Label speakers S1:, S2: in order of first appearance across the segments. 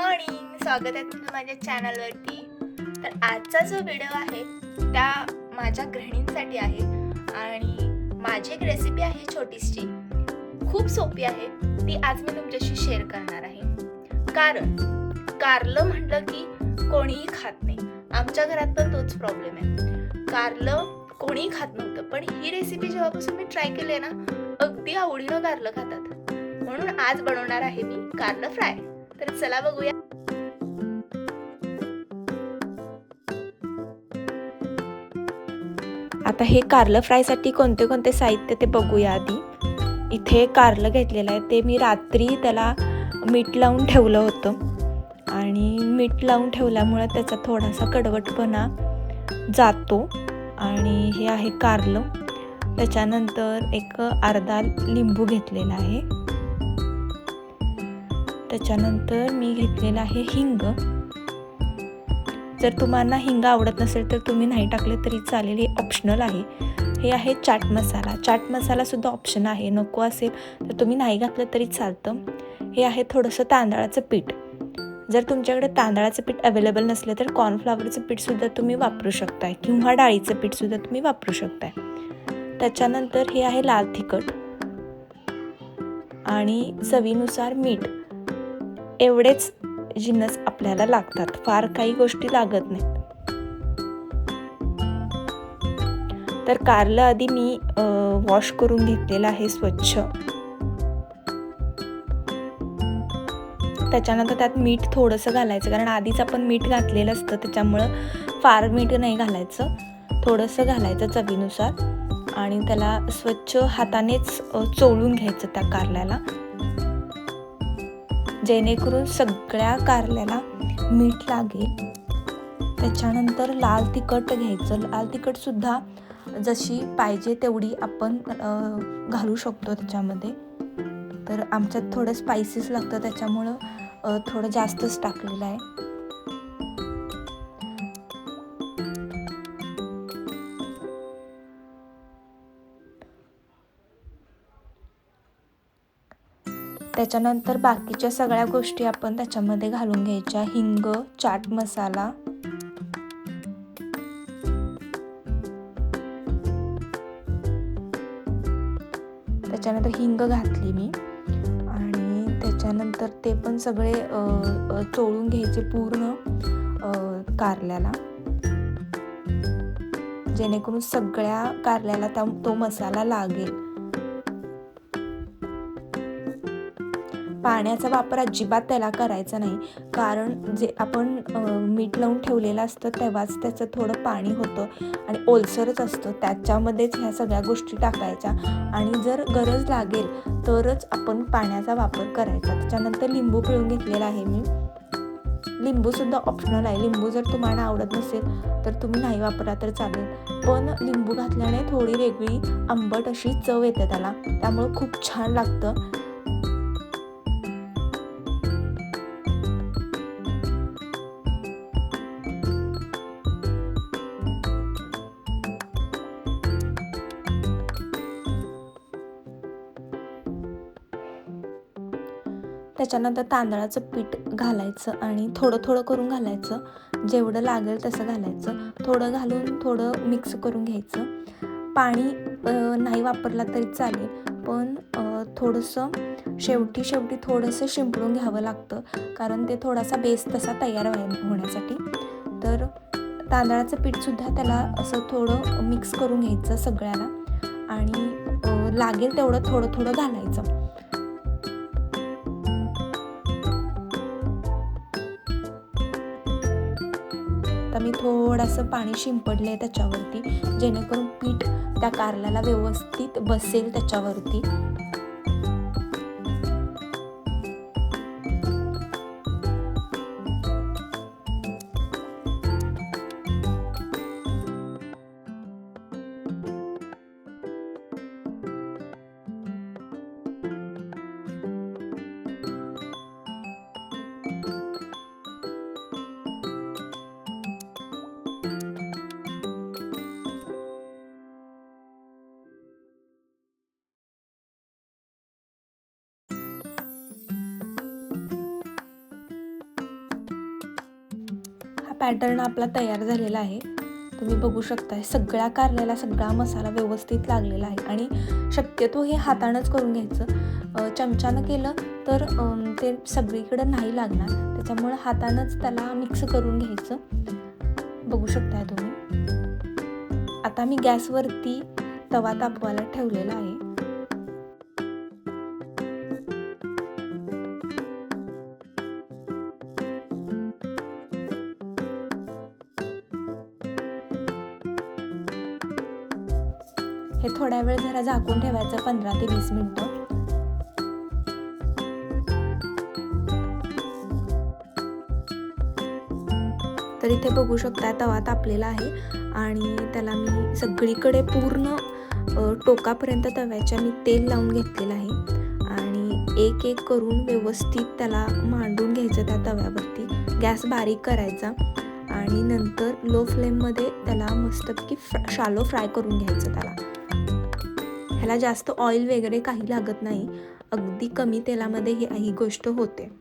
S1: Morning स्वागत आहे तुमचं माझ्या चॅनलवरती तर आजचा जो व्हिडिओ आहे त्या माझ्या गृहिणींसाठी आहे. आणि माझी एक रेसिपी आहे छोटीशी. खूप सोपी आहे. ती आज मी तुमच्याशी शेअर करणार आहे. कारण कारलं म्हटलं की कोणीही खात नाही. आमच्या घरात पण तोच प्रॉब्लेम आहे. कारलं कोणीही खात नव्हतं. पण ही रेसिपी जेव्हापासून मी ट्राय केली आहे ना अगदी आवडीनं कारलं खातात. म्हणून आज बनवणार आहे मी कारलं फ्राय तर चला बघूया. आता हे कारलं फ्रायसाठी कोणते कोणते साहित्य ते बघूया आधी. इथे कारलं घेतलेलं आहे ते मी रात्री त्याला मीठ लावून ठेवलं होतं. आणि मीठ लावून ठेवल्यामुळे त्याचा थोडासा कडवटपणा जातो. आणि हे आहे कारलं. त्याच्यानंतर एक अर्धा लिंबू घेतलेला आहे. त्याच्यानंतर मी घेतलेलं आहे हिंग. जर तुम्हाला हिंग आवडत नसेल तर तुम्ही नाही टाकले तरी चालेल. हे ऑप्शनल आहे. हे आहे चाट मसाला. चाट मसालासुद्धा ऑप्शन आहे. नको असेल तर तुम्ही नाही घातलं तरी चालतं. हे आहे थोडंसं तांदळाचं पीठ. जर तुमच्याकडे तांदळाचं पीठ अवेलेबल नसलं तर कॉर्नफ्लॉवरचं पीठसुद्धा तुम्ही वापरू शकताय. किंवा डाळीचं पीठसुद्धा तुम्ही वापरू शकताय. त्याच्यानंतर हे आहे लाल तिखट. आणि चवीनुसार मीठ. एवढेच जिन्नस आपल्याला लागतात. फार काही गोष्टी लागत नाहीत. तर कारलं आधी मी वॉश करून घेतलेलं आहे स्वच्छ. त्याच्यानंतर त्यात मीठ थोडंसं घालायचं. कारण आधीच आपण मीठ घातलेलं असतं. त्याच्यामुळं फार मीठ नाही घालायचं. थोडंसं घालायचं चवीनुसार. आणि त्याला स्वच्छ हातानेच चोळून घ्यायचं त्या कारल्याला. जेणेकरून सगळ्या कारल्याला मीठ लागेल. त्याच्यानंतर लाल तिखट घ्यायचं. लाल तिखटसुद्धा जशी पाहिजे तेवढी आपण घालू शकतो त्याच्यामध्ये. तर आमच्यात थोडं स्पायसीस लागतं त्याच्यामुळं थोडं जास्तच टाकलेलं आहे. त्याच्यानंतर बाकीच्या सगळ्या गोष्टी आपण त्याच्यामध्ये घालून घ्यायच्या. हिंग चाट मसाला. त्याच्यानंतर हिंग घातली मी. आणि त्याच्यानंतर ते पण सगळे चोळून घ्यायचे पूर्ण कारल्याला. जेणेकरून सगळ्या कारल्याला त्या तो मसाला लागेल. पाण्याचा वापर अजिबात त्याला करायचा नाही. कारण जे आपण मीठ लावून ठेवलेलं असतं तेव्हाच त्याचं थोडं पाणी होतं आणि ओलसरच असतं. त्याच्यामध्येच ह्या सगळ्या गोष्टी टाकायच्या आणि जर गरज लागेल तरच आपण पाण्याचा वापर करायचा. त्याच्यानंतर लिंबू पिळून घेतलेला आहे मी. लिंबूसुद्धा ऑप्शनल आहे. लिंबू जर तुम्हाला आवडत नसेल तर तुम्ही नाही वापरा तर चालेल. पण लिंबू घातल्याने थोडी वेगळी आंबट अशी चव येते त्याला. त्यामुळं खूप छान लागतं. त्याच्यानंतर तांदळाचं पीठ घालायचं आणि थोडं थोडं करून घालायचं. जेवढं लागेल तसं घालायचं. थोडं घालून थोडं मिक्स करून घ्यायचं. पाणी नाही वापरला तरी चालेल पण थोडंसं शेवटी शेवटी थोडंसं शिंपडून घ्यावं लागतं कारण ते थोडासा बेस तसा तयार होण्यासाठी. तर तांदळाचं पीठसुद्धा त्याला असं थोडं मिक्स करून घ्यायचं सगळ्याला. आणि लागेल तेवढं थोडं थोडं घालायचं. मी थोडंसं पाणी शिंपडले त्याच्यावरती. जेणेकरून पीठ त्या कारल्याला व्यवस्थित बसेल त्याच्यावरती.
S2: पॅटर्न आपला तयार झालेला आहे. तुम्ही बघू शकताय सगळ्या कारल्याला सगळा मसाला व्यवस्थित लागलेला आहे. आणि शक्यतो हे हातानंच करून घ्यायचं. चमच्यानं केलं तर ते सगळीकडं नाही लागणार. त्याच्यामुळं हातानंच त्याला मिक्स करून घ्यायचं. बघू शकताय तुम्ही. आता मी गॅसवरती तवा तापवायला ठेवलेला आहे. हे थोड्या वेळ जरा झाकून ठेवायचं पंधरा ते वीस मिनटं. तर इथे बघू शकता तवा तापलेला आहे आणि त्याला मी सगळीकडे पूर्ण टोकापर्यंत तव्याच्या मी तेल लावून घेतलेलं आहे. आणि एक एक करून व्यवस्थित त्याला मांडून घ्यायचं त्या तव्यावरती. गॅस बारीक करायचा. आणि नंतर लो फ्लेममध्ये त्याला मस्तपैकी फ्रा शालो फ्राय करून घ्यायचं त्याला. ह्याला जास्त ऑइल वगैरे काही लागत नाही. अगदी कमी तेलामध्ये ही ही गोष्ट होते.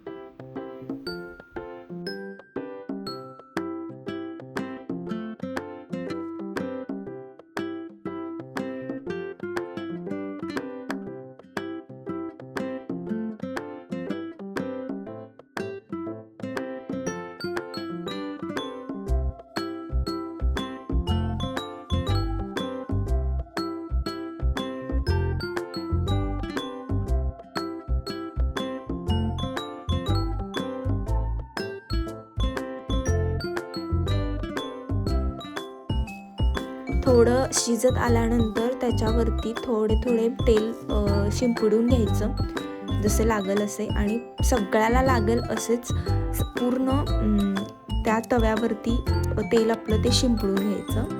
S2: थोडं शिजत आल्यानंतर त्याच्यावरती थोडे थोडे तेल शिंपडून घ्यायचं जसे लागल असे. आणि सगळ्याला लागेल असेच पूर्ण त्या तव्यावरती तेल आपलं ते शिंपडून घ्यायचं.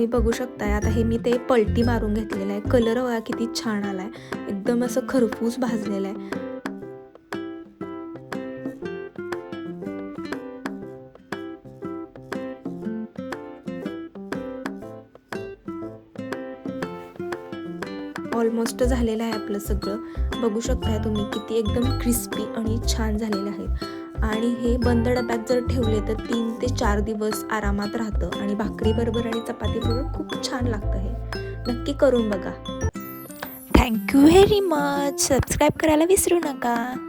S2: तुम्ही बघू शकताय. आता हे मी ते पलटी मारून घेतलेलं आहे. कलर बघा किती छान आलाय. एकदम असं खरपूस भाजलेलं आहे. ऑलमोस्ट झालेलं आहे आपलं सगळं. बघू शकताय तुम्ही किती एकदम क्रिस्पी आणि छान झालेलं आहे. आणि हे बंद डब्यात जर ठेवले तर तीन ते चार दिवस आरामात राहतं आणि भाकरीबरोबर आणि चपातीबरोबर खूप छान लागतं हे. नक्की करून बघा. थँक्यू व्हेरी मच सबस्क्राईब करायला विसरू नका.